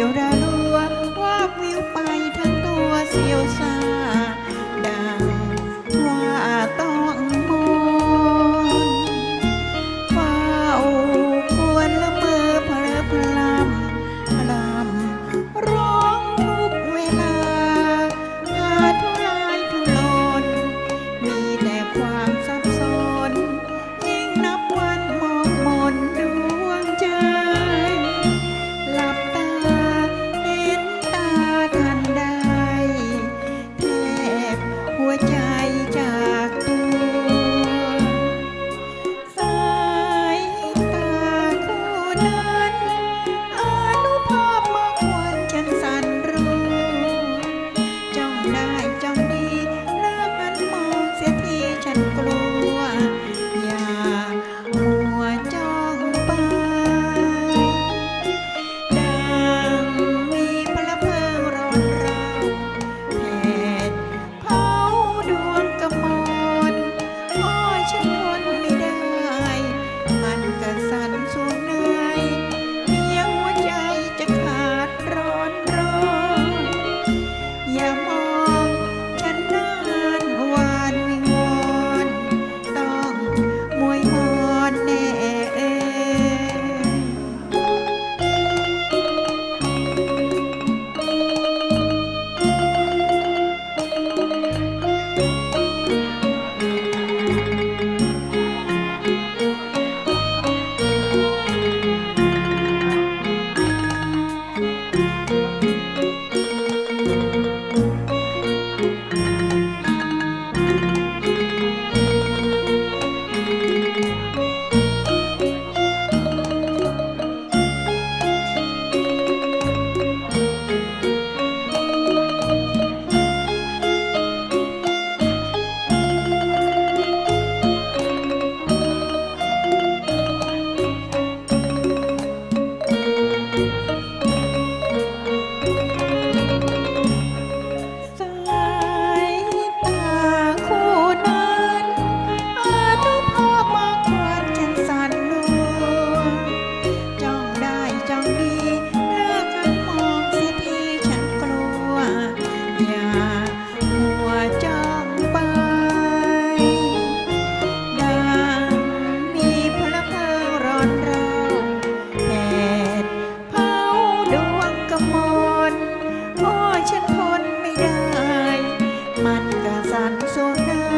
ระรัวว่าวิวไปทั้งตัวเสียวซาดังว่า กะสันโซนได้